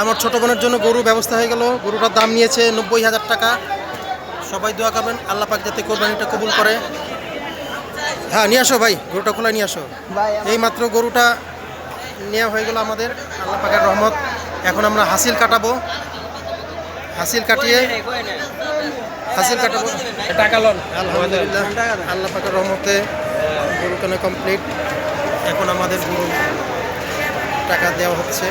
আমার ছোট বোনের জন্য গরু ব্যবস্থা হয়ে গেল। গরুটার দাম নিয়েছে নব্বই হাজার টাকা। সবাই দোয়া করবেন আল্লাহ পাক যাতে কোরবানিটা কবুল করে। হ্যাঁ নিয়ে আসো ভাই গরুটা খোলা নিয়ে আসো। এই মাত্র গরুটা নেওয়া হয়ে গেল আমাদের আল্লাহ পাকের রহমত। এখন আমরা হাসিল কাটাবো। হাসিল কাটিয়ে হাসিল কাটাবো। টাকা লোন। আলহামদুলিল্লাহ আল্লাহ পাকের রহমতে গরু কেনা কমপ্লিট। এখন আমাদের গরু টাকা দেওয়া হচ্ছে।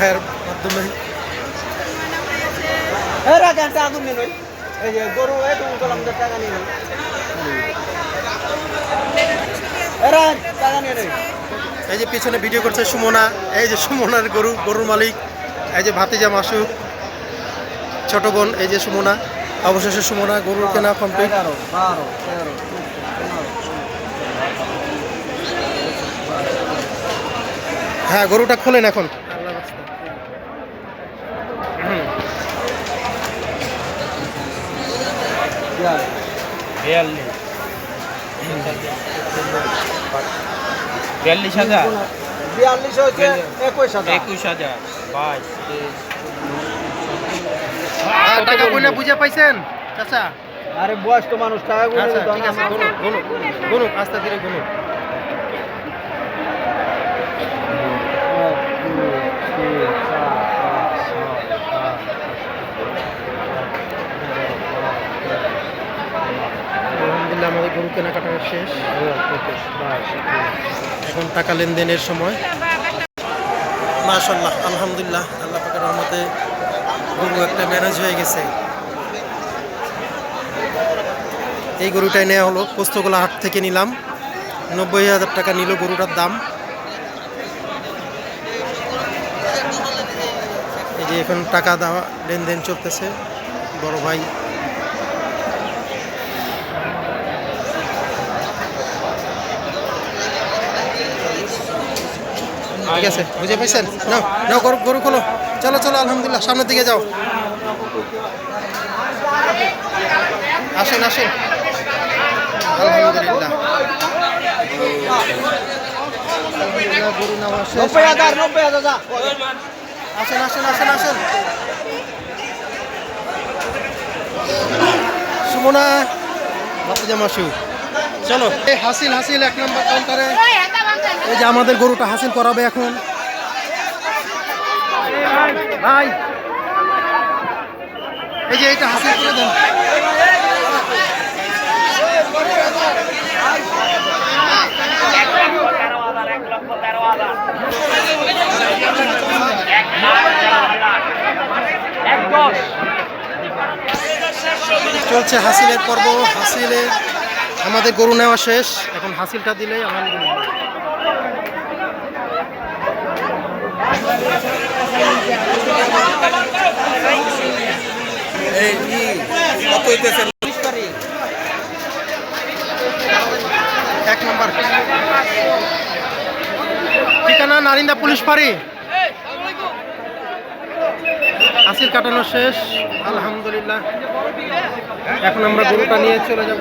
ভাইয়ের মাধ্যমে। এই যে গরু এই তুমি কলাম টাকা নিয়ে টাকা নিয়ে এই যে পিছনে ভিডিও করছে সুমনা এই যে সুমনার গরু গরুর মালিক এই যে ভাতিজা মাসুক ছোট বোন এই যে সুমনা অবশেষে সুমনা গরুর কেনা কমপ্লিট হ্যাঁ গরুটা খোলেন এখন। বিয়াল্লিশ বিয়াল্লিশ হাজার বিয়াল্লিশ। হচ্ছে একুশ হাজার। একুশ হাজার। বাইশ টাকা কইনা বুঝে পাইছেন? চাচা? আরে বয়স্ক মানুষ টাকা গুনে আচ্ছা দাও ঠিক না। আছে গুনুন গুনুন গুনুন আস্তে ধীরে গুনুন আলহামদুলিল্লাহ, আমাদের গরু কেনাকাটা শেষ। এখন টাকা লেনদেনের সময়। মাশাল্লাহ আলহামদুলিল্লাহ, আল্লাহ পাকের রহমতে গরু একটা ম্যানেজ হয়ে গেছে। এই গরুটাই নেওয়া হলো, পোস্তগোলা হাট থেকে নিলাম। নব্বই হাজার টাকা নিল গরুটার দাম। এই যে এখন টাকা দেওয়া, লেনদেন চলতেছে। বড় ভাই ঠিক আছে বুঝে পাইছেন? নাও নাও গরু গরু খোলো। চলো চলো আলহামদুলিল্লাহ সামনের দিকে যাও। আসেন আসেন। আলহামদুলিল্লাহ। আসেন। আসেন আসেন আসেন সুমনা মাসু চলো। এই হাসিল হাসিল এক নম্বর কাউন্টারে এই যে আমাদের গরুটা হাসিল করাবে এখন। ভাই। এই যে এটা হাসিল করে দেন। চলছে হাসিলের পর্ব হাসিলে আমাদের গরু নেওয়া শেষ। এখন হাসিলটা দিলেই হইতেছে? এক নম্বর। ঠিকানা নারিন্দা পুলিশ ফাঁড়ি। হাসিল কাটানো শেষ আলহামদুলিল্লাহ। এখন আমরা গরুটা নিয়ে চলে যাব।